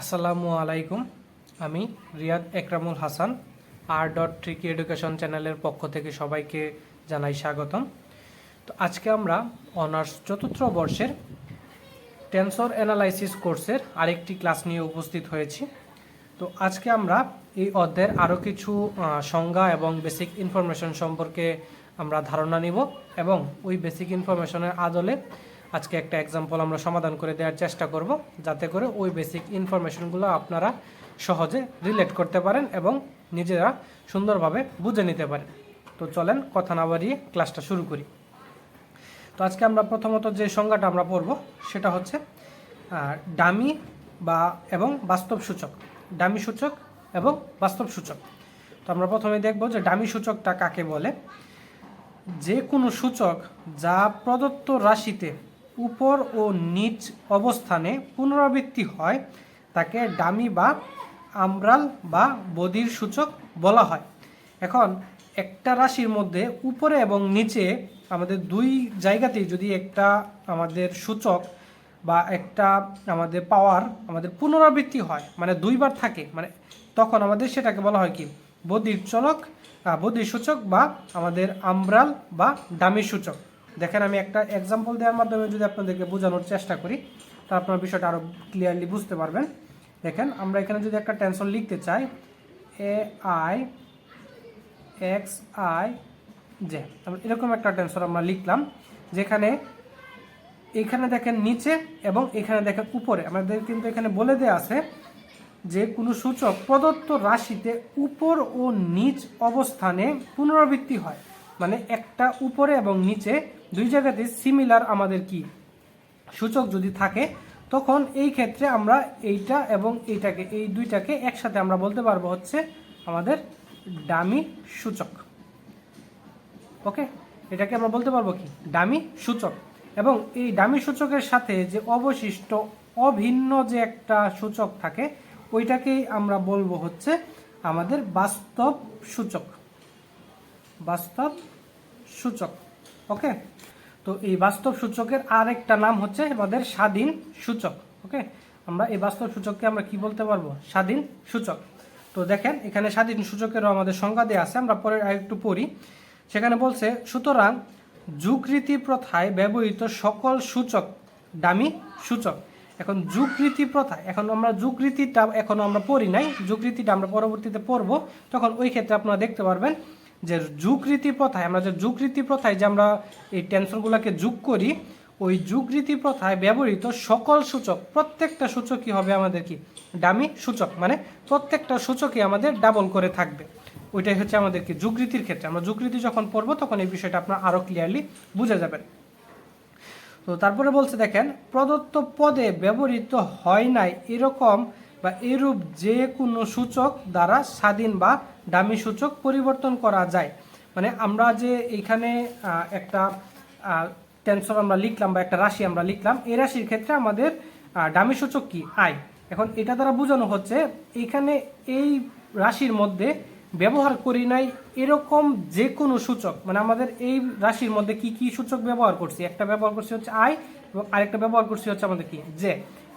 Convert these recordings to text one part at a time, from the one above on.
আসসালামু আলাইকুম। আমি রিয়াদ একরামুল হাসান, আর ডট ট্রিকি এডুকেশন চ্যানেলের পক্ষ থেকে সবাইকে জানাই স্বাগতম। তো আজকে আমরা অনার্স চতুর্থ বর্ষের টেন্সর অ্যানালাইসিস কোর্সের আরেকটি ক্লাস নিয়ে উপস্থিত হয়েছি। তো আজকে আমরা এই অধ্যায়ের আরও কিছু সংজ্ঞা এবং বেসিক ইনফরমেশন সম্পর্কে আমরা ধারণা নিব এবং ওই বেসিক ইনফরমেশনের আদলে আজকে একটা এক্সাম্পল আমরা সমাধান করে দেওয়ার চেষ্টা করব, যাতে করে ওই বেসিক ইনফরমেশনগুলো আপনারা সহজে রিলেট করতে পারেন এবং নিজেরা সুন্দরভাবে বুঝে নিতে পারেন। তো চলেন কথা না বাড়িয়ে ক্লাসটা শুরু করি। তো আজকে আমরা প্রথমত যে সংজ্ঞাটা আমরা পড়ব, সেটা হচ্ছে ডামি বা, এবং বাস্তব সূচক। ডামি সূচক এবং বাস্তব সূচক। তো আমরা প্রথমে দেখব যে ডামি সূচকটা কাকে বলে? যে কোনো সূচক যা প্রদত্ত রাশিতে উপর ও নিচ অবস্থানে পুনরাবৃত্তি হয়, তাকে ডামি বা আমরাল বা বদির সূচক বলা হয়। এখন একটা রাশির মধ্যে উপরে এবং নিচে আমাদের দুই জায়গাতেই যদি একটা আমাদের সূচক বা একটা আমাদের পাওয়ার আমাদের পুনরাবৃত্তি হয় মানে দুইবার থাকে মানে তখন আমাদের সেটাকে বলা হয় কি? বদির চলক বদির সূচক বা আমাদের আমব্রাল বা ডামি সূচক। দেখেন আমি একটা এক্সাম্পল দেওয়ার মাধ্যমে যদি আপনাদেরকে বোঝানোর চেষ্টা করি তা আপনার বিষয়টা আরও ক্লিয়ারলি বুঝতে পারবেন। দেখেন, আমরা এখানে যদি একটা টেনশন লিখতে চাই A I X I J এরকম একটা টেনশন আমরা লিখলাম, যেখানে এখানে দেখেন নিচে এবং এখানে দেখেন উপরে। আমাদের কিন্তু এখানে বলে দেওয়া আছে যে, কোনো সূচক প্রদত্ত রাশিতে উপর ও নিচ অবস্থানে পুনরাবৃত্তি হয়। মানে একটা উপরে এবং নিচে দুই জায়গাতে সিমিলার আমাদের কি? সূচক যদি থাকে, তখন এই ক্ষেত্রে আমরা এইটা এবং এইটাকে, এই দুইটাকে একসাথে আমরা বলতে পারব হচ্ছে আমাদের ডামি সূচক। ওকে? এটাকে আমরা বলতে পারব কি? ডামি সূচক। এবং এই ডামি সূচকের সাথে যে অবশিষ্ট অভিন্ন যে একটা সূচক থাকে ওইটাকেই আমরা বলব হচ্ছে আমাদের বাস্তব সূচক। বাস্তব সূচক। ওকে তো এই বাস্তব সূচকের আরেকটা নাম হচ্ছে আমাদের স্বাধীন সূচক ওকে আমরা এই বাস্তব সূচককে আমরা কি বলতে পারব? স্বাধীন সূচক। তো দেখেন, এখানে স্বাধীন সূচকেরও আমাদের সংজ্ঞা দেওয়া আছে, আমরা পরে আরেকটু পড়ি। সেখানে বলছে, সুতরাং যুগরীতি প্রথায় ব্যবহৃত সকল সূচক দামি সূচক। এখন যুগরীতি প্রথা, এখন আমরা যুগরীতিটা এখনও আমরা পড়ি নাই, যুগরীতিটা আমরা পরবর্তীতে পড়ব। তখন ওই ক্ষেত্রে আপনারা দেখতে পারবেন যে যুগরীতি প্রথায় আমরা যে যুগরীতি প্রথায় যে আমরা এই টেনশনগুলোকে যোগ করি, ওই যুগরীতি প্রথায় ব্যবহৃত সকল সূচক, প্রত্যেকটা সূচকই হবে আমাদের কি? ডামি সূচক মানে প্রত্যেকটা সূচকই আমাদের ডাবল করে থাকবে। ওইটাই হচ্ছে আমাদের কি? যুগরীতির ক্ষেত্রে। আমরা যুগরীতি যখন পড়ব, তখন এই বিষয়টা আপনার আরও ক্লিয়ারলি বুঝে যাবেন। তো তারপরে বলছে দেখেন, প্রদত্ত পদে ব্যবহৃত হয় নাই এরকম বা এরূপ যে কোনো সূচক দ্বারা স্বাধীন বা দামি সূচক পরিবর্তন করা যায়। মানে আমরা যে এখানে একটা টেনশন আমরা লিখলাম বা একটা রাশি আমরা লিখলাম, এই রাশির ক্ষেত্রে আমাদের দামি সূচক কি? আয়। এখন এটা দ্বারা বোঝানো হচ্ছে, এখানে এই রাশির মধ্যে ব্যবহার করি নাই, এরকম যে কোনো সূচক মানে আমাদের এই রাশির মধ্যে কি কি সূচক ব্যবহার করছি, একটা ব্যবহার করছি হচ্ছে আই এবং আরেকটা ব্যবহার করছি হচ্ছে আমাদের কি? যে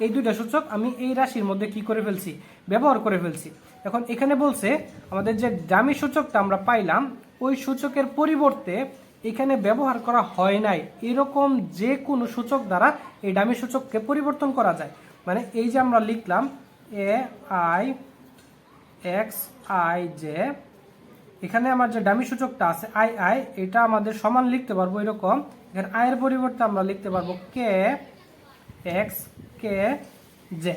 এই দুইটা সূচক আমি এই রাশির মধ্যে কি করে ফেলছি? ব্যবহার করে ফেলছি। এখন এখানে বলছে, আমাদের যে দামি সূচকটা আমরা পাইলাম, ওই সূচকের পরিবর্তে এখানে ব্যবহার করা হয় নাই। এরকম যে কোনো সূচক দ্বারা এই দামি সূচককে পরিবর্তন করা যায়। মানে এই যে আমরা লিখলাম এ আই এক্স আই যে এখানে আমার যে ডামি সূচকটা আছে আই আই এটা আমাদের সমান লিখতে পারব এরকম। এখানে আয়ের পরিবর্তে আমরা লিখতে পারব কে এক্স কে জে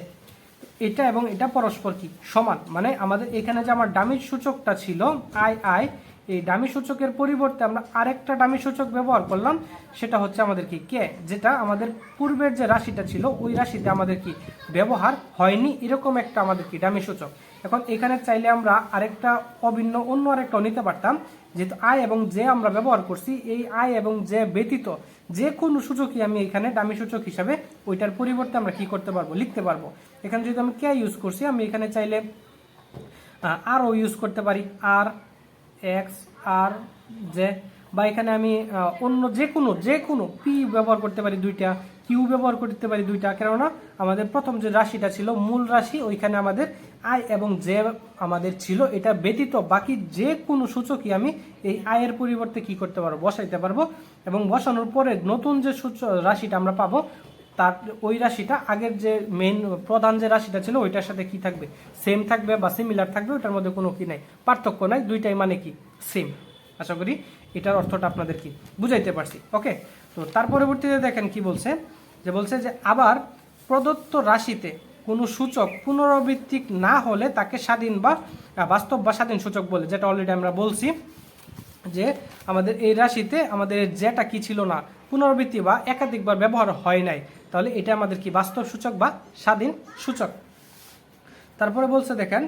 এটা এবং এটা পরস্পর কি? সমান। মানে আমাদের এখানে যে আমার ডামি সূচকটা ছিল আই আই এই ডামি সূচকের পরিবর্তে আমরা আরেকটা ডামি সূচক ব্যবহার করলাম, সেটা হচ্ছে আমাদের কি কে? যেটা আমাদের পূর্বের যে রাশিটা ছিল, ওই রাশিতে আমাদের কি ব্যবহার হয়নি, এরকম একটা আমাদের কি ডামি সূচক। এখন এখানে চাইলে আমরা আরেকটা অভিন্ন, অন্য আরেকটাও নিতে পারতাম, যেহেতু আয় এবং যে আমরা ব্যবহার করছি, এই আয় এবং যে ব্যতীত যে কোনো সূচকই আমি এখানে দামি সূচক হিসাবে ওইটার পরিবর্তে আমরা কি করতে পারব, লিখতে পারব। এখানে যদি আমি কে ইউজ করছি, আমি এখানে চাইলে আরও ইউজ করতে পারি আর এক্স আর জে বা এখানে আমি অন্য যে কোনো যে কোনো পি ব্যবহার করতে পারি দুইটা কিউ ব্যবহার করতে পারি দুইটা, কেননা আমাদের প্রথম যে রাশিটা ছিল, মূল রাশি, ওইখানে আমাদের আই এবং জে আমাদের ছিল, এটা ব্যতীত বাকি যে কোনো সূচকই আমি এই আয়ের পরিবর্তে কি করতে পারব, বসাইতে পারব এবং বসানোর পরে নতুন যে সূচক রাশিটা আমরা পাবো তার ওই রাশিটা আগের যে মেন প্রধান যে রাশিটা ছিল, ওইটার সাথে কি থাকবে? সেম থাকবে বা সিমিলার থাকবে, ওইটার মধ্যে কোনো কি নাই? পার্থক্য নাই, দুইটাই মানে কি? সেম আশা করি এটার অর্থটা আপনাদের কি? বুঝাইতে পারছি। ওকে তো তার পরবর্তীতে দেখেন কি বলছে? যে বলছে যে আবার প্রদত্ত রাশিতে কোনো সূচক পুনরাবৃত্তিক না হলে তাকে স্বাধীন বা বাস্তব বা স্বাধীন সূচক বলে, যেটা অলরেডি আমরা বলছি যে আমাদের এই রাশিতে আমাদের যেটা কি ছিল না, পুনরাবৃত্তি বা একাধিকবার ব্যবহার হয় নাই। তাহলে এটা আমাদের কি বাস্তব সূচক বা স্বাধীন সূচক? তারপরে বলছে, দেখেন,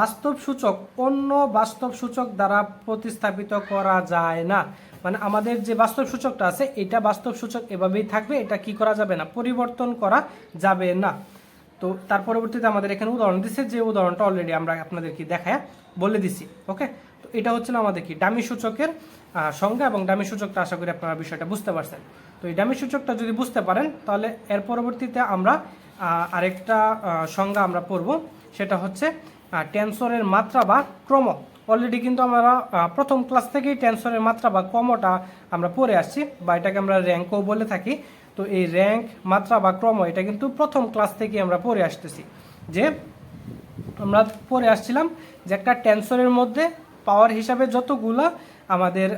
বাস্তব সূচক অন্য বাস্তব সূচক দ্বারা প্রতিস্থাপিত করা যায় না। মানে আমাদের যে বাস্তব সূচকটা আছে, এটা বাস্তব সূচক এভাবেই থাকবে, এটা কি করা যাবে না, পরিবর্তন করা যাবে না। তো তার পরবর্তীতে আমাদের এখানে উদাহরণ দিচ্ছে যে উদাহরণটা অলরেডি আমরা আপনাদেরকে দেখায় বলে দিছি, ওকে? তো এটা হচ্ছিল আমাদের কি, ডামি সূচকের সংজ্ঞা, এবং ডামি সূচকটা, আশা করি আপনারা বিষয়টা বুঝতে পারছেন। তো এই ডামি সূচকটা যদি বুঝতে পারেন, তাহলে এর পরবর্তীতে আমরা আরেকটা সংজ্ঞা আমরা পড়ব। সেটা হচ্ছে টেনসরের মাত্রা বা ক্রম। অলরেডি কিন্তু আমরা প্রথম ক্লাস থেকেই টেনসরের মাত্রা বা ক্রমটা আমরা পড়ে আসছি, বা এটাকে আমরা র্যাঙ্কও বলে থাকি। তো এই র্যাঙ্ক, মাত্রা বা ক্রম, এটা কিন্তু প্রথম ক্লাস থেকেই আমরা পড়ে আসতেছি। যে আমরা পড়ে আসছিলাম যে একটা টেনসরের মধ্যে পাওয়ার হিসাবে যতগুলা আমাদের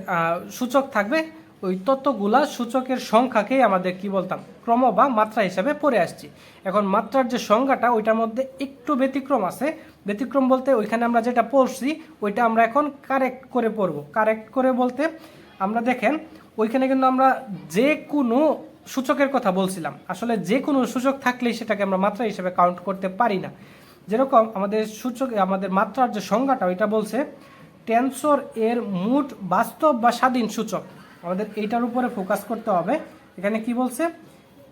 সূচক থাকবে ওই ততগুলা সূচকের সংখ্যাকেই আমাদের কি বলতাম? ক্রম বা মাত্রা হিসাবে পড়ে আসছি। এখন মাত্রার যে সংজ্ঞাটা, ওইটার মধ্যে একটু ব্যতিক্রম আছে। ব্যতিক্রম বলতে ওইখানে আমরা যেটা পড়ছি, ওইটা আমরা এখন কারেক্ট করে পড়ব। কারেক্ট করে বলতে আমরা দেখেন, ওইখানে কিন্তু আমরা যে কোনো সূচকের কথা বলছিলাম। আসলে যে কোনো সূচক থাকলেই সেটাকে আমরা মাত্রা হিসেবে কাউন্ট করতে পারি না। যেরকম আমাদের সূচক, আমাদের মাত্রার যে সংজ্ঞাটা, ওইটা বলছে টেনসর এর মোট বাস্তব বা স্বাধীন সূচক। আমাদের এইটার উপরে ফোকাস করতে হবে। এখানে কি বলছে?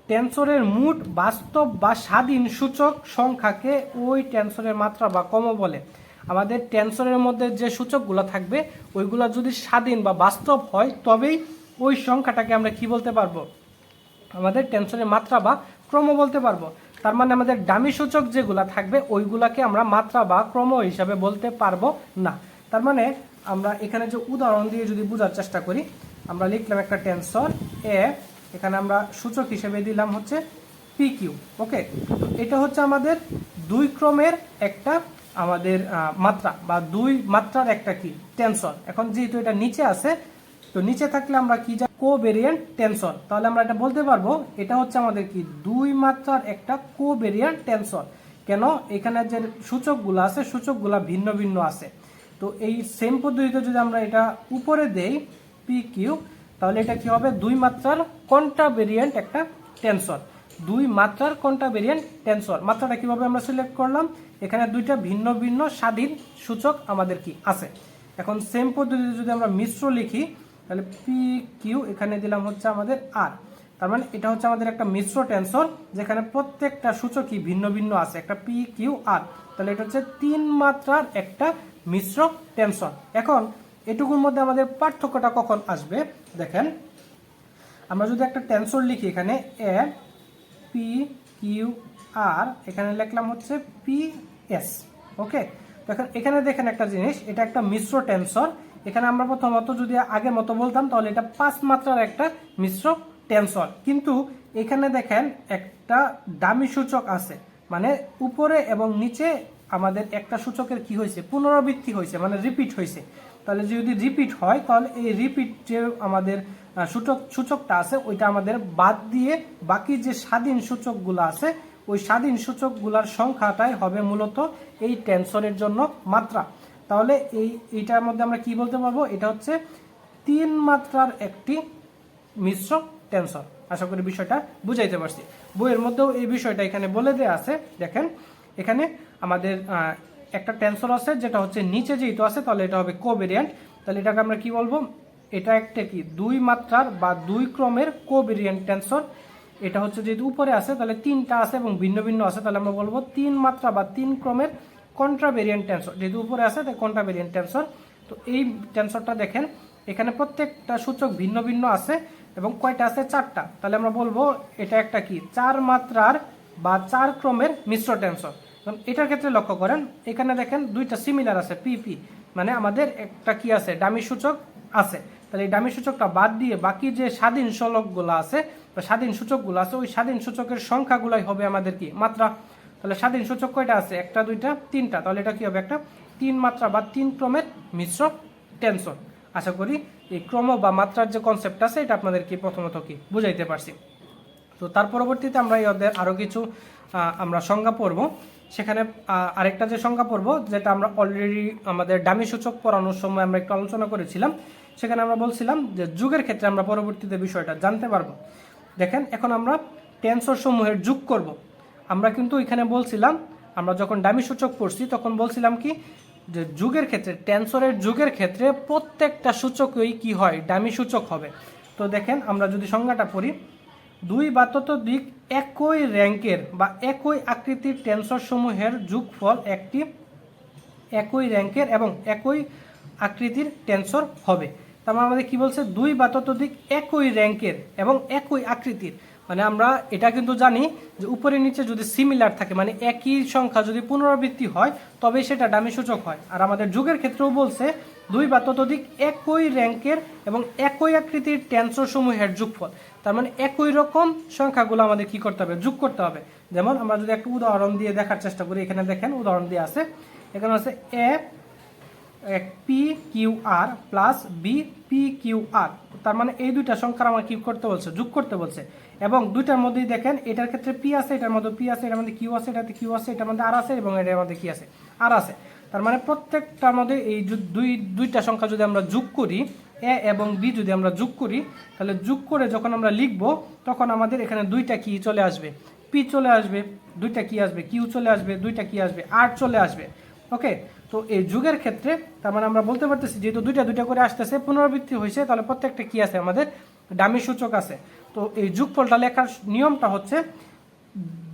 টেনসরের মোট বাস্তব বা স্বাধীন সূচক সংখ্যাকে ওই টেনসরের মাত্রা বা কম বলে। আমাদের টেনসরের মধ্যে যে সূচকগুলো থাকবে, ওইগুলো যদি স্বাধীন বা বাস্তব হয়, তবেই ওই সংখ্যাটাকে আমরা কি বলতে পারব? আমাদের টেনশনের মাত্রা বা ক্রম বলতে পারব। তার মানে আমাদের ডামি সূচক যেগুলো থাকবে, ওইগুলাকে আমরা মাত্রা বা ক্রম হিসাবে বলতে পারব না। তার মানে আমরা এখানে যে উদাহরণ দিয়ে যদি বোঝার চেষ্টা করি, আমরা লিখলাম একটা টেনসর এ এখানে আমরা সূচক হিসেবে দিলাম হচ্ছে পি কিউ ওকে এটা হচ্ছে আমাদের দুই ক্রমের একটা আমাদের মাত্রা, বা দুই মাত্রার একটা কি? টেনসর এখন যেহেতু এটা নিচে আছে, তো নিচে থাকলে আমরা কি যা কোভেরিয়েন্ট টেনসর তাহলে আমরা এটা বলতে পারব, এটা হচ্ছে আমাদের কি? দুই মাত্রার একটা কোভেরিয়েন্ট টেনসর কেন? এখানে যে সূচকগুলো আছে, সূচকগুলো ভিন্ন ভিন্ন আছে। তো এই সেম পদ্ধতিতে যদি আমরা এটা উপরে দেই পি কিউ তাহলে এটা কি হবে? দুই মাত্রার কন্টা ভেরিয়েন্ট একটা টেনসর দুই মাত্রার কোনটা ভেরিয়েন্ট টেনসর মাত্রাটা কীভাবে আমরা সিলেক্ট করলাম? এখানে দুইটা ভিন্ন ভিন্ন স্বাধীন সূচক আমাদের কি আছে? এখন সেম পদ্ধতিতে যদি আমরা মিশ্র লিখি, তাহলে পি কিউ এখানে দিলাম হচ্ছে আমাদের আর তার মানে এটা হচ্ছে আমাদের একটা মিশ্র টেনসর যেখানে প্রত্যেকটা সূচকই ভিন্ন ভিন্ন আছে। একটা পি কিউ আর তাহলে এটা হচ্ছে তিন মাত্রার একটা মিশ্র টেনশন। এখন এটুকুর মধ্যে আমাদের পার্থক্যটা কখন আসবে? দেখেন, আমরা যদি একটা টেনসর লিখি এখানে, এ, পি, কিউ, আর, এখানে লিখলাম হচ্ছে পি, এস, ওকে? দেখেন, এখানে দেখেন একটা জিনিস, এটা একটা মিশ্র টেনসর এখানে আমরা প্রথমত যদি আগের মতো বলতাম, তাহলে এটা পাঁচ মাত্রার একটা মিশ্র টেনসর কিন্তু এখানে দেখেন একটা দামি সূচক আছে মানে উপরে এবং নিচে আমাদের একটা সূচকের কি হয়েছে? পুনরাবৃত্তি হয়েছে মানে রিপিট হয়েছে। তাহলে যদি রিপিট হয়, তাহলে এই রিপিট যে আমাদের সূচক, সূচকটা আছে, ওইটা আমাদের বাদ দিয়ে বাকি যে স্বাধীন সূচকগুলো আছে, ওই স্বাধীন সূচকগুলোর সংখ্যাটাই হবে মূলত এই টেনসরের জন্য মাত্রা। তাহলে এই, এইটার মধ্যে আমরা কি বলতে পারব? এটা হচ্ছে তিন মাত্রার একটি মিশ্র টেনসর আশা করি বিষয়টা বুঝাইতে পারছি। বইয়ের মধ্যেও এই বিষয়টা এখানে বলে দেওয়া আছে। দেখেন, এখানে আমাদের একটা টেনসর আছে, যেটা হচ্ছে নিচে যেহেতু আছে, তাহলে এটা হবে কোভেরিয়েন্ট তাহলে এটাকে আমরা কি বলব? এটা একটা কি? দুই মাত্রার বা দুই ক্রমের কোভেরিয়েন্ট টেনসর এটা হচ্ছে যেহেতু উপরে আছে, তাহলে তিনটা আছে এবং ভিন্ন ভিন্ন আছে, তাহলে আমরা বলব তিন মাত্রা বা তিন ক্রমের কন্ট্রাভেরিয়েন্ট টেনসর যেহেতু উপরে আছে, তাই কন্ট্রাভেরিয়েন্ট টেনসর তো এই টেনসরটা দেখেন, এখানে প্রত্যেকটা সূচক ভিন্ন ভিন্ন আছে এবং কয়টা আছে? চারটা। তাহলে আমরা বলব এটা একটা কি? চার মাত্রার বা চার ক্রমের মিশ্র টেনসর এটার ক্ষেত্রে লক্ষ্য করেন, এখানে দেখেন দুইটা সিমিলার আছে পিপি মানে আমাদের একটা কি আছে ডামি সূচক আছে। তাহলে এই ডামি সূচকটা বাদ দিয়ে বাকি যে স্বাধীন সলকগুলো আছে, বা স্বাধীন সূচকগুলো আছে, ওই স্বাধীন সূচকের সংখ্যাগুলাই হবে আমাদের কি, মাত্রা। তাহলে স্বাধীন সূচক কয়টা আছে? একটা, দুইটা, তিনটা। তাহলে এটা কি হবে একটা? তিন মাত্রা বা তিন ক্রমের মিশ্র টেনশন আশা করি এই ক্রম বা মাত্রার যে কনসেপ্ট আছে, এটা আপনাদেরকে প্রথমত কি বুঝাইতে পারছি। তো তার পরবর্তীতে আমরা এই আরও কিছু আমরা সংজ্ঞা পড়ব। সেখানে আরেকটা যে সংজ্ঞা পড়ব, যেটা আমরা অলরেডি আমাদের ডামি সূচক পড়ানোর সময় আমরা একটু আলোচনা করেছিলাম, সেখানে আমরা বলছিলাম যে যুগের ক্ষেত্রে আমরা পরবর্তীতে বিষয়টা জানতে পারব। দেখেন, এখন আমরা টেন্সর সমূহের যুগ করব। আমরা কিন্তু এখানে বলছিলাম, আমরা যখন ডামি সূচক পড়ছি, তখন বলছিলাম কি, যে যুগের ক্ষেত্রে টেন্সরের যুগের ক্ষেত্রে প্রত্যেকটা সূচকই কি হয়? ডামি সূচক হবে। তো দেখেন, আমরা যদি সংজ্ঞাটা পড়ি দুই বা ততোধিক একই র্যাঙ্কের বা একই আকৃতির টেন্সর সমূহের যোগফল একটি একই র্যাঙ্কের এবং একই আকৃতির টেন্সর হবে। তার মানে আমাদের কী বলছে? দুই বা ততোধিক একই র্যাঙ্কের এবং একই আকৃতির। মানে আমরা এটা কিন্তু জানি যে উপরে নিচে যদি সিমিলার থাকে মানে একই সংখ্যা যদি পুনরাবৃত্তি হয় তবে সেটা ডামি সূচক হয়। আর আমাদের যুগের ক্ষেত্রেও বলছে দুই বা ততোধিক একই র্যাঙ্কের এবং একই আকৃতির টেন্সর সমূহের যোগফল। তার মানে একই রকম সংখ্যাগুলো আমাদের কি করতে হবে? যোগ করতে হবে। যেমন আমরা যদি একটা উদাহরণ দিয়ে দেখার চেষ্টা করি, এখানে দেখেন উদাহরণ দিয়ে আছে। এখানে আছে A P Q R plus B P Q R তার মানে এই দুইটা সংখ্যার আমার কি করতে বলছে? যোগ করতে বলছে। এবং দুইটার মধ্যেই দেখেন, এটার ক্ষেত্রে পি আছে, এটার মধ্যে পি আছে, এটার মধ্যে কিউ আছে, এটাতে কিউ আছে, এটার মধ্যে আর আছে এবং এটার মধ্যে কি আছে। আর আছে। তার মানে প্রত্যেকটার মধ্যে এই দুই দুইটা সংখ্যা যদি আমরা যোগ করি, এ এবং বি যদি আমরা যোগ করি, তাহলে যোগ করে যখন আমরা লিখব, তখন আমাদের এখানে দুইটা কি চলে আসবে? পি চলে আসবে, দুইটা কি আসবে? কিউ চলে আসবে, দুইটা কি আসবে? আর চলে আসবে। ওকে তো এই যুগের ক্ষেত্রে, তার মানে আমরা বলতে পারতেছি, যেহেতু দুইটা দুইটা করে আসতেছে, পুনরাবৃত্তি হয়েছে, তাহলে প্রত্যেকটা কি আছে? আমাদের ডামি সূচক আছে। তো এই যুগফলটা লেখার নিয়মটা হচ্ছে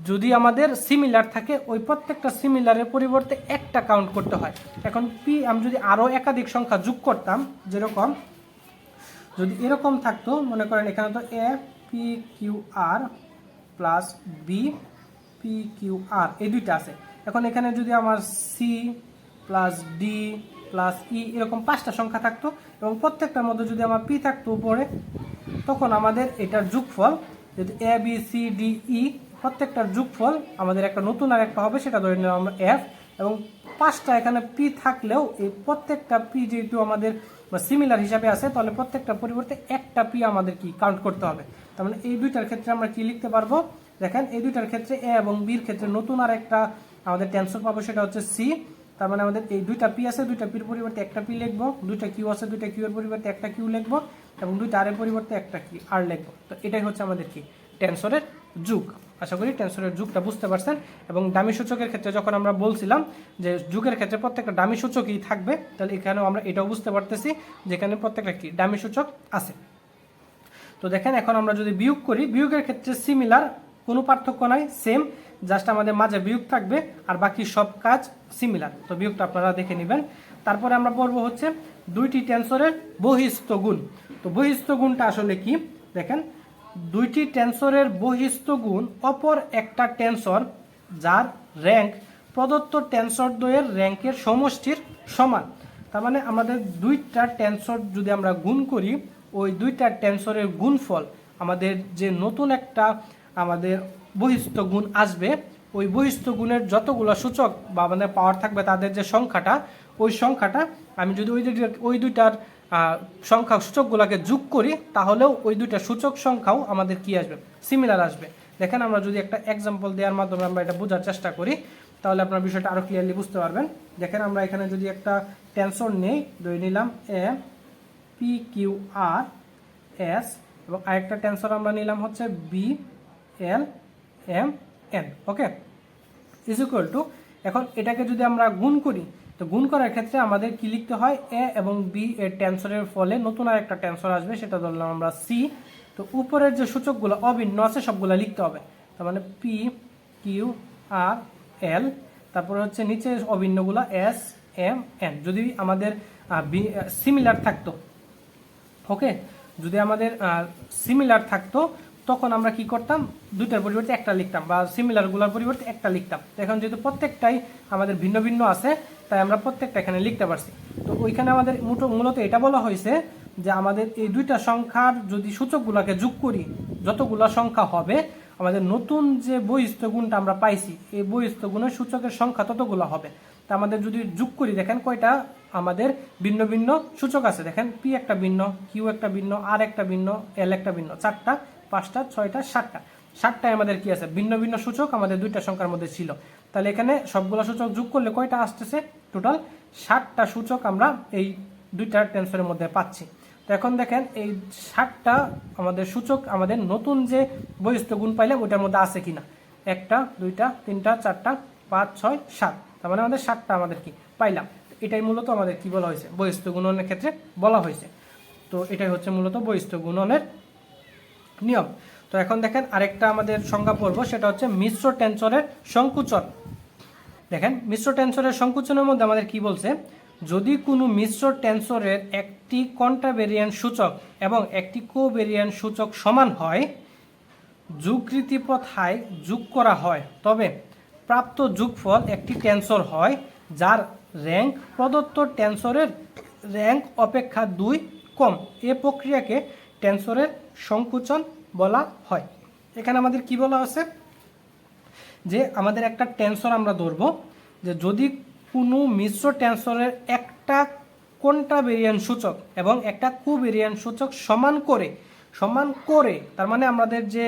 যদি আমাদের সিমিলার থাকে, ওই প্রত্যেকটা সিমিলারের পরিবর্তে একটা কাউন্ট করতে হয়। এখন পি আমি যদি আরও একাধিক সংখ্যা যোগ করতাম, যেরকম, যদি এরকম থাকতো, মনে করেন এখানে তো A P Q R plus B P Q R এই দুইটা আছে। এখন এখানে যদি আমার C plus D plus E এরকম পাঁচটা সংখ্যা থাকতো, এবং প্রত্যেকটার মধ্যে যদি আমার পি থাকতো উপরে, তখন আমাদের এটার যোগফল, যদি A B C D E প্রত্যেকটার যোগফল আমাদের একটা নতুন আর একটা হবে, সেটা ধরে নিলাম আমরা এফ এবং পাঁচটা এখানে পি থাকলেও এই প্রত্যেকটা পি যেহেতু আমাদের সিমিলার হিসাবে আছে, তাহলে প্রত্যেকটা পরিবর্তে একটা পি আমাদের কি কাউন্ট করতে হবে। তার মানে এই দুইটার ক্ষেত্রে আমরা কি লিখতে পারব? দেখেন, এই দুইটার ক্ষেত্রে এ এবং বির ক্ষেত্রে নতুন আর একটা আমাদের টেনশন পাবো, সেটা হচ্ছে সি তার মানে আমাদের এই দুইটা পি আছে, দুইটা পির পরিবর্তে একটা পি লিখব, দুইটা কিউ আছে, দুইটা কিউ এর পরিবর্তে একটা কিউ লিখব, এবং দুইটা আর এর পরিবর্তে একটা কি আর লিখব। তো এটাই হচ্ছে আমাদের কি? টেনসরের যুগ। আশা করি টেনসরের যুগটা বুঝতে পারছেন। এবং দামি সূচকের ক্ষেত্রে যখন আমরা বলছিলাম যে যুগের ক্ষেত্রে প্রত্যেকটা দামি সূচকই থাকবে, তাহলে এখানেও আমরা এটাও বুঝতে পারতেছি যেখানে প্রত্যেকটা কি? দামি সূচক আছে। তো দেখেন, এখন আমরা যদি বিয়োগ করি, বিয়োগের ক্ষেত্রে সিমিলার কোনো পার্থক্য নাই সেম জাস্ট আমাদের মাঝে বিয়োগ থাকবে আর বাকি সব কাজ সিমিলার তো বিয়োগটা আপনারা দেখে নেবেন। তারপরে আমরা পড়ব হচ্ছে দুইটি টেন্সরের বহিস্থ গুণ তো বহিস্থ গুণটা আসলে কি? দেখেন দুইটি টেন্সরের বহিস্থ গুণ অপর একটা টেন্সর, যার র্যাঙ্ক প্রদত্ত টেন্সর দ্বয়ের র্যাঙ্কের সমষ্টির সমান। তার মানে আমাদের দুইটা টেন্সর যদি আমরা গুণ করি, ওই দুইটা টেন্সরের গুণফল আমাদের যে নতুন একটা আমাদের বহিস্থ গুণ আসবে, ওই বহিস্থ গুণের যতগুলো সূচক বা আমাদের পাওয়ার থাকবে তাদের যে সংখ্যাটা, ওই সংখ্যাটা আমি যদি ওই ওই দুইটার সংখ্যা সূচকগুলোকে যোগ করি, তাহলেও ওই দুইটা সূচক সংখ্যাও আমাদের কি আসবে? সিমিলার আসবে। দেখেন আমরা যদি একটা এক্সাম্পল দেওয়ার মাধ্যমে আমরা এটা বোঝার চেষ্টা করি, তাহলে আপনার বিষয়টা আরও ক্লিয়ারলি বুঝতে পারবেন। দেখেন আমরা এখানে যদি একটা টেনশন নেই, ধরে নিলাম A P Q R S এবং আরেকটা টেন্সর আমরা নিলাম হচ্ছে B L M N okay is equal to এখন এটাকে যদি আমরা গুণ করি তো গুণ করার ক্ষেত্রে আমাদের কি লিখতে হয়? এ এবং বি এর টেন্সরের ফলে নতুন আর একটা টেন্সর আসবে, সেটা ধরলাম আমরা সি তো উপরের যে সূচকগুলো অভিন্ন আছে, সবগুলো লিখতে হবে। তার মানে পি কিউ আর এল তারপরে হচ্ছে নিচে অভিন্নগুলো এস এম এন যদি আমাদের সিমিলার থাকতো ওকে যদি আমাদের সিমিলার থাকতো, তখন আমরা কি করতাম? দুইটার পরিবর্তে একটা লিখতাম, বা সিমিলারগুলোর পরিবর্তে একটা লিখতাম। এখন যেহেতু প্রত্যেকটাই আমাদের ভিন্ন ভিন্ন আছে তাই আমরা প্রত্যেকটা এখানে লিখতে পারছি। তো ওইখানে আমাদের মূলত এটা বলা হয়েছে যে আমাদের এই দুইটা সংখ্যার যদি সূচকগুলোকে যোগ করি, যতগুলো সংখ্যা হবে, আমাদের নতুন যে বহিস্থ গুণটা আমরা পাইছি, এই বহিস্থ গুণের সূচকের সংখ্যা ততগুলো হবে। তা আমাদের যদি যোগ করি, দেখেন কয়টা? আমাদের ভিন্ন ভিন্ন সূচক আছে। দেখেন পি একটা ভিন্ন কিউ একটা ভিন্ন আর একটা ভিন্ন এল একটা ভিন্ন, চারটা, পাঁচটা, ছয়টা, সাতটা। সাতটায় আমাদের কি আছে? ভিন্ন ভিন্ন সূচক আমাদের দুইটা সংখ্যার মধ্যে ছিল। তাহলে এখানে সবগুলো সূচক যোগ করলে কয়টা আসতেছে? টোটাল ষাটটা সূচক আমরা এই দুইটা টেন্সরের মধ্যে পাচ্ছি। তো এখন দেখেন, এই ষাটটা আমাদের সূচক, আমাদের নতুন যে বহিস্থ গুণ পাইলাম, ওইটার মধ্যে আছে কিনা? একটা, দুইটা, তিনটা, চারটা, পাঁচ, ছয়, সাত। তার মানে আমাদের সাতটা আমাদের কি? পাইলাম। এটাই মূলত আমাদের কি বলা হয়েছে? বহিস্থ গুণনের ক্ষেত্রে বলা হয়েছে। তো এটাই হচ্ছে মূলত বহিস্থ গুণনের নিয়ম। তো এখন দেখেন, আরেকটা আমাদের সংজ্ঞা পড়ব, সেটা হচ্ছে মিশ্র টেন্সরের সংকুচন। দেখেন, মিশ্র টেন্সরের সংকুচনের মধ্যে আমাদের কি বলছে? যদি কোনো মিশ্র টেন্সরের একটি কন্ট্রাভেরিয়ান্ট সূচক এবং একটি কোভেরিয়ান্ট সূচক সমান হয় যুগরীতি প্রথায় যোগ করা হয়, তবে প্রাপ্ত যোগফল একটি টেন্সর হয়, যার র্যাঙ্ক প্রদত্ত টেন্সরের র্যাঙ্ক অপেক্ষা দুই কম। এ প্রক্রিয়াকে টেন্সরের সংকুচন বলা হয়। এখানে আমাদের কি বলা আছে যে আমাদের একটা টেন্সর আমরা ধরবো, যে যদি কোনো মিশ্র টেন্সরের একটা কোনটা ভেরিয়ান্ট সূচক এবং একটা কুভেরিয়ান্ট সূচক সমান করে সমান করে, তার মানে আমাদের যে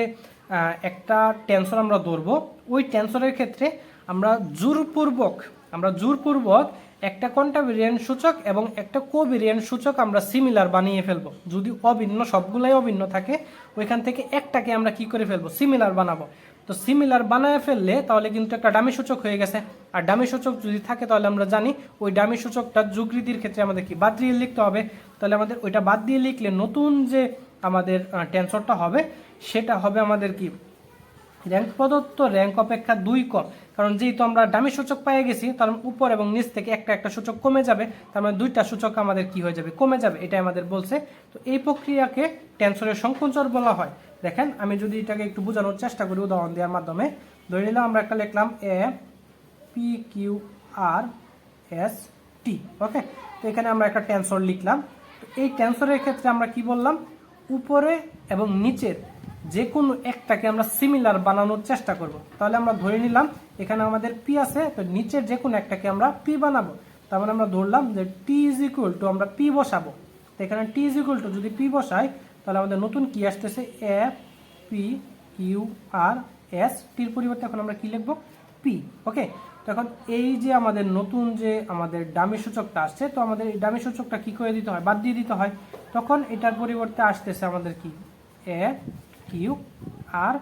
একটা টেন্সর আমরা ধরবো, ওই টেন্সরের ক্ষেত্রে আমরা জোরপূর্বক আমরা জোরপূর্বক একটা কোনটা ভেরিয়ান্ট সূচক এবং একটা কোভেরিয়ান্ট সূচক আমরা সিমিলার বানিয়ে ফেলব। যদি অভিন্ন, সবগুলাই অভিন্ন থাকে, ওইখান থেকে একটাকে আমরা কি করে ফেলব? সিমিলার বানাবো। তো সিমিলার বানায় ফেললে তাহলে কিন্তু একটা ডামি সূচক হয়ে গেছে। আর ডামি সূচক যদি থাকে তাহলে আমরা জানি ওই ডামি সূচকটা যুগৃতির ক্ষেত্রে আমাদের কি বাদ দিয়ে লিখতে হবে। তাহলে আমাদের ওইটা বাদ দিয়ে লিখলে নতুন যে আমাদের টেন্সরটা হবে, সেটা হবে আমাদের কি? র্যাঙ্ক প্রদত্ত র্যাঙ্ক অপেক্ষা দুই কম কারণ যেহেতু আমরা ডামি সূচক পেয়ে গেছি, তার উপর এবং নিচ থেকে একটা একটা সূচক কমে যাবে, তার মানে দুইটা সূচক আমাদের কি হয়ে যাবে? কমে যাবে, এটাই আমাদের বলছে। তো এই প্রক্রিয়াকে টেন্সরের সংকুচন বলা হয়। দেখেন, আমি যদি এটাকে একটু বোঝানোর চেষ্টা করি উদাহরণ দেওয়ার মাধ্যমে। ধরে নিলাম আমরা একটা লিখলাম A P Q R S T okay তো এখানে আমরা একটা টেন্সর লিখলাম। তো এই টেন্সরের ক্ষেত্রে আমরা কি বললাম? উপরে এবং নিচের যে কোনো একটাকে আমরা সিমিলার বানানোর চেষ্টা করব। তাহলে আমরা ধরে নিলাম, এখানে আমাদের পি আছে, তো নিচের যে কোনো একটাকে আমরা পি বানাবো। তার মানে আমরা ধরলাম যে টি ইজ ইকুয়াল টু আমরা পি বসাবো। তো এখানে টি ইজ ইকুয়াল টু যদি পি বসাই, তাহলে আমাদের নতুন কি আসতেছে? F P Q R S টির পরিবর্তে এখন আমরা কি লিখব? পি ওকে তো এখন এই যে আমাদের নতুন যে আমাদের ডামি সূচকটা আসছে, তো আমাদের এই ডামি সূচকটা কি করে দিতে হয়? বাদ দিয়ে দিতে হয়। তখন এটার পরিবর্তে আসতেছে আমাদের কি? এ কিউ আর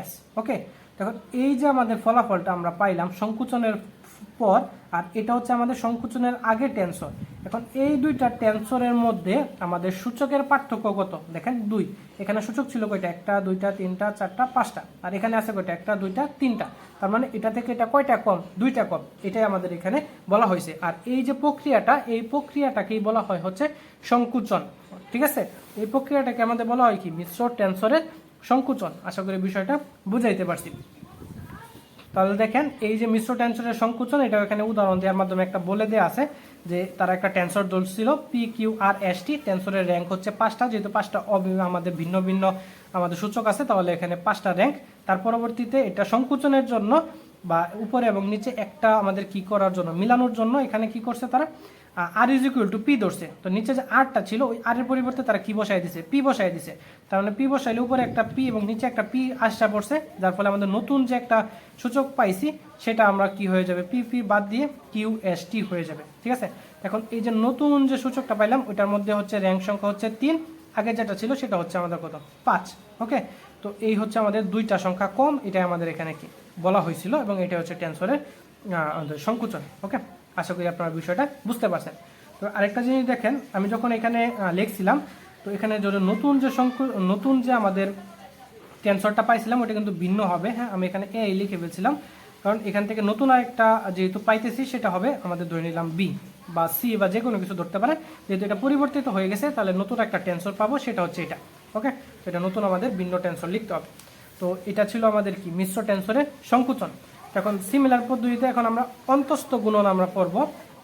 এস ওকে তখন এই যে আমাদের ফলাফলটা আমরা পাইলাম সংকুচনের পর, আর এটা হচ্ছে আমাদের সংকুচনের আগে টেন্সর এখন এই দুইটা টেন্সরের মধ্যে আমাদের সূচকের পার্থক্য কত? দেখেন, দুই। এখানে সূচক ছিল কয়টা? একটা, দুইটা, তিনটা, চারটা, পাঁচটা। আর এখানে আছে কয়টা? একটা, দুইটা, তিনটা। তার মানে এটা থেকে এটা কয়টা কম? দুইটা কম। এটাই আমাদের এখানে বলা হয়েছে। আর এই যে প্রক্রিয়াটা, এই প্রক্রিয়াটাকেই বলা হয় হচ্ছে সংকুচন। ঠিক আছে? এই প্রক্রিয়াটাকে আমাদের বলা হয় কি? মিশ্র টেন্সরের সংকুচন। আশা করি বিষয়টা বুঝাইতে পারছি। তাহলে দেখেন, এই যে মিশ্র টেন্সরের সংকুচন এটা এখানে উদাহরণ দেওয়ার মাধ্যমে একটা বলে দেওয়া আছে যে তারা একটা টেন্সর দল ছিল P Q R S T টেন্সরের rank হচ্ছে পাঁচটা। যেহেতু পাঁচটা আমাদের ভিন্ন ভিন্ন আমাদের সূচক আছে, তাহলে এখানে পাঁচটা র্যাঙ্ক তার পরবর্তীতে এটা সংকুচনের জন্য বা উপরে এবং নিচে একটা আমাদের কি করার জন্য, মিলানোর জন্য এখানে কি করছে তারা? R is equal to P ধরছে। তো নিচে যে আরটা ছিল, ওই আর এর পরিবর্তে তারা কি বসাই দিছে? পি বসাই দিছে। তার মানে পি বসাইলে উপরে একটা পি এবং নিচে একটা পি আসা পড়ছে, যার ফলে আমাদের নতুন যে একটা সূচক পাইছি, সেটা আমরা কি হয়ে যাবে? পি পি বাদ দিয়ে কিউ এস টি হয়ে যাবে। ঠিক আছে? এখন এই যে নতুন যে সূচকটা পাইলাম, ওইটার মধ্যে হচ্ছে র্যাঙ্ক সংখ্যা হচ্ছে তিন। আগে যেটা ছিল, সেটা হচ্ছে আমাদের কত? পাঁচ। ওকে? তো এই হচ্ছে আমাদের দুইটা সংখ্যা কম, এটাই আমাদের এখানে কি বলা হয়েছিল, এবং এটা হচ্ছে আমাদের সংকুচন। ওকে? আশা করি আপনারা বিষয়টা বুঝতে পারছেন। তো আরেকটা জিনিস দেখেন, আমি যখন এখানে লিখছিলাম, তো এখানে যদি নতুন যে সংকু, নতুন যে আমাদের টেন্সরটা পাইছিলাম, ওটা কিন্তু ভিন্ন হবে হ্যাঁ? আমি এখানে এ লিখে ফেলছিলাম। কারণ এখান থেকে নতুন আরেকটা যেহেতু পাইতেছি, সেটা হবে আমাদের ধরে নিলাম বি বা সি বা যে কোনো কিছু ধরতে পারে। যেহেতু এটা পরিবর্তিত হয়ে গেছে, তাহলে নতুন একটা টেন্সর পাবো, সেটা হচ্ছে এটা ওকে এটা নতুন আমাদের ভিন্ন টেন্সর লিখতে হবে। তো এটা ছিল আমাদের কি? মিশ্র টেন্সরের সংকুচন। এখন সিমিলার পদ্ধতিতে এখন আমরা অন্তস্থ গুণন আমরা পড়ব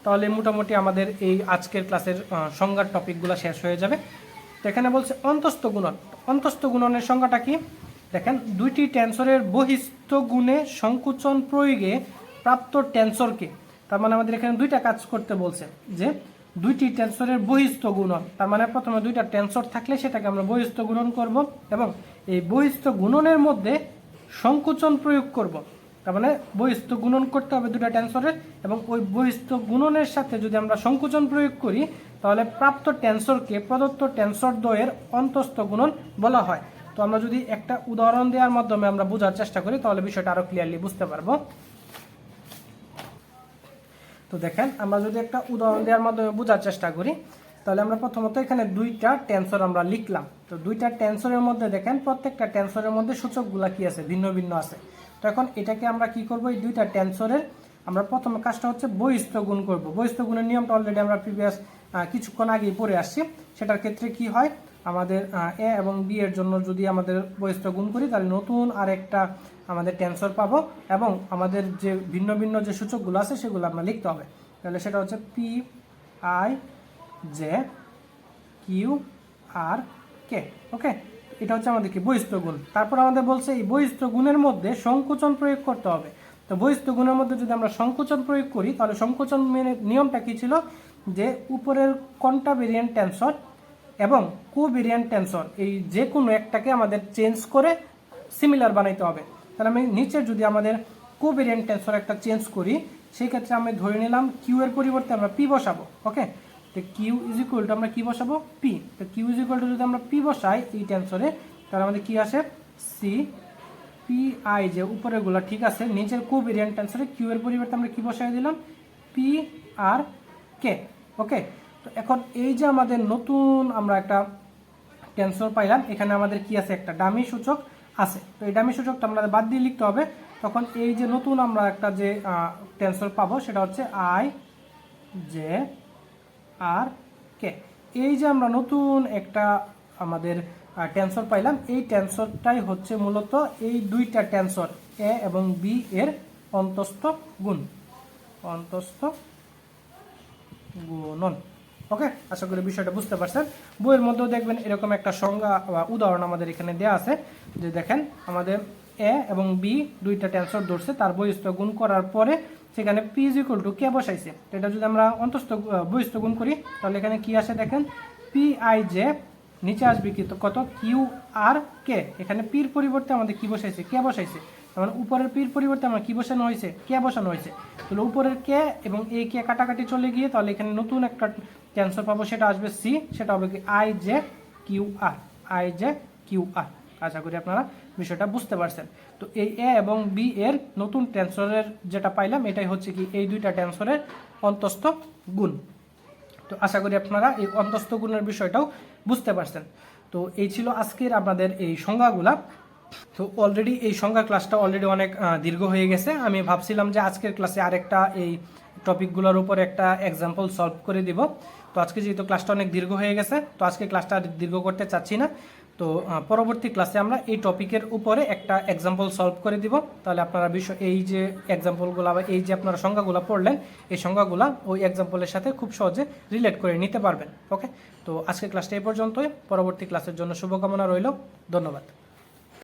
তাহলে মোটামুটি আমাদের এই আজকের ক্লাসের সংজ্ঞার টপিকগুলো শেষ হয়ে যাবে। তো এখানে বলছে অন্তস্থ গুণন। অন্তস্থ গুণনের সংজ্ঞাটা কি? দেখেন, দুইটি টেন্সরের বহিস্থ গুণে সংকুচন প্রয়োগে প্রাপ্ত টেন্সরকে তার মানে আমাদের এখানে দুইটা কাজ করতে বলছে, যে দুইটি টেন্সরের বহিস্থ গুণন, তার মানে প্রথমে দুইটা টেন্সর থাকলে সেটাকে আমরা বহিস্থ গুণন করব এবং এই বহিস্থ গুণনের মধ্যে সংকুচন প্রয়োগ করব। তার মানে বহিস্থ গুণন করতে হবে দুটা টেন্সরের এবং ওই বহিস্থ গুণনের সাথে যদি আমরা সংকোচন প্রয়োগ করি, তাহলে প্রাপ্ত টেন্সরকে প্রদত্ত টেন্সর দ্বয়ের অন্তস্থ গুণন বলা হয়। তো আমরা যদি একটা উদাহরণ দেওয়ার মাধ্যমে আমরা বোঝার চেষ্টা করি, তাহলে বিষয়টা আরও ক্লিয়ারলি বুঝতে পারব। তো দেখেন, আমরা যদি একটা উদাহরণ দেওয়ার মাধ্যমে বোঝার চেষ্টা করি তাহলে আমরা প্রথমত এখানে দুইটা টেন্সর আমরা লিখলাম। তো দুইটা টেন্সরের মধ্যে দেখেন, প্রত্যেকটা টেন্সরের মধ্যে সূচকগুলা কি আছে? ভিন্ন ভিন্ন আছে। তো এখন এটাকে আমরা কি করব? এই দুইটা টেন্সরের আমরা প্রথমে কাজটা হচ্ছে বহিস্থ গুণ করব। বহিস্থ গুণের নিয়মটা অলরেডি আমরা প্রিভিয়াস কিছুক্ষণ আগেই পড়ে আসছি। সেটার ক্ষেত্রে কি হয়? আমাদের এ এবং বি এর জন্য যদি আমাদের বহিস্থ গুণ করি, তাহলে নতুন আরেকটা আমাদের টেন্সর পাবো এবং আমাদের যে ভিন্ন ভিন্ন যে সূচকগুলো আছে, সেগুলো আমরা লিখতে হবে। তাহলে সেটা হচ্ছে P I J Q R K okay এটা হচ্ছে আমাদের কি বহিস্থ গুণ। তারপর আমাদের বলছে এই বহিস্থ গুণের মধ্যে সংকোচন প্রয়োগ করতে হবে। তো বহিস্থ গুণের মধ্যে যদি আমরা সংকোচন প্রয়োগ করি, তাহলে সংকোচন নিয়মটা কি ছিল? যে উপরের কন্টা ভেরিয়েন্ট টেন্সর এবং কো ভেরিয়েন্ট টেন্সর এই যে কোনো একটাকে আমাদের চেঞ্জ করে সিমিলার বানাইতে হবে। তাহলে আমি নিচে যদি আমাদের কো ভেরিয়েন্ট টেন্সর একটা চেঞ্জ করি সেই ক্ষেত্রে আমি ধরে নিলাম কিউ এর পরিবর্তে আমরা পি বসাবো ওকে তো কিউ ইজ ইকুয়াল টু আমরা কি বসাবো? পি তো কিউ ইজ ইকুয়াল টু যদি আমরা পি বসাই, এই টেন্সরে তাহলে আমাদের কি আসে? সি পি আই যে উপরেগুলো ঠিক আছে, নিচের কো ভেরিয়েন্ট টেন্সরে কিউ এর পরিবর্তে আমরা কি বসাই দিলাম? পি আর কে ওকে তো এখন এই যে আমাদের নতুন আমরা একটা টেন্সর পাইলাম, এখানে আমাদের কি আছে? একটা ডামি সূচক আছে। তো এই ডামি সূচকটা আমরা বাদ দিয়ে লিখতে হবে। তখন এই যে নতুন আমরা একটা যে টেন্সর পাবো, সেটা হচ্ছে আই জে আর কে? এই যে আমরা নতুন একটা আমাদের টেন্সর পাইলাম, এই টেন্সরটাই হচ্ছে মূলত এই দুইটা টেন্সর এ এবং বি এর অন্তস্থ গুণ। অন্তস্থ গুণন। ওকে আশা করি বিষয়টা বুঝতে পারছেন। বইয়ের মধ্যেও দেখবেন এরকম একটা সংজ্ঞা বা উদাহরণ আমাদের এখানে দেওয়া আছে যে দেখেন, আমাদের এ এবং বি দুইটা টেন্সর ধরছে, তার বহিস্থ গুণ করার পরে সেখানে P is equal to K বসাইছে। এটা যদি আমরা অন্তস্থ বহিস্থ গুণ করি, তাহলে এখানে কি আসে দেখেন? পি আই জে নিচে আসবে কি? তো কত? কিউ আর কে এখানে পির পরিবর্তে আমাদের কি বসাইছে? কে বসাইছে। তার মানে উপরের পির পরিবর্তে আমরা কি বসানো হয়েছে? কে বসানো হয়েছে। তাহলে উপরের কে এবং এই কে কাটাকাটি চলে গিয়ে, তাহলে এখানে নতুন একটা ক্যান্সার পাবো, সেটা আসবে সি সেটা হবে কি I J Q R I J Q R আশা করি আপনারা বিষয়টা বুঝতে পারছেন। তো এই এ এবং বি এর নতুন টেন্সরের যেটা পাইলাম, এটাই হচ্ছে কি এই দুইটা টেন্সরের অন্তস্থ গুণ। তো আশা করি আপনারা এই অন্তস্থ গুণের বিষয়টাও বুঝতে পারছেন। তো এই ছিল আজকের আপনাদের এই সংজ্ঞাগুলা। তো অলরেডি এই সংজ্ঞা ক্লাসটা অলরেডি অনেক দীর্ঘ হয়ে গেছে। আমি ভাবছিলাম যে আজকের ক্লাসে আরেকটা এই টপিকগুলোর উপর একটা এক্সাম্পল সলভ করে দিব। তো আজকে যেহেতু ক্লাসটা অনেক দীর্ঘ হয়ে গেছে, তো আজকে ক্লাসটা দীর্ঘ করতে চাচ্ছি না। তো পরবর্তী ক্লাসে আমরা এই টপিকের উপরে একটা এক্সাম্পল সলভ করে দিব। তাহলে আপনারা বিষয়, এই যে এক্সাম্পলগুলো বা এই যে আপনারা সংজ্ঞাগুলো পড়লেন, এই সংজ্ঞাগুলো ওই এক্সাম্পলের সাথে খুব সহজে রিলেট করে নিতে পারবেন। ওকে তো, আজকের ক্লাসটা এই পর্যন্তই। পরবর্তী ক্লাসের জন্য শুভকামনা রইল। ধন্যবাদ।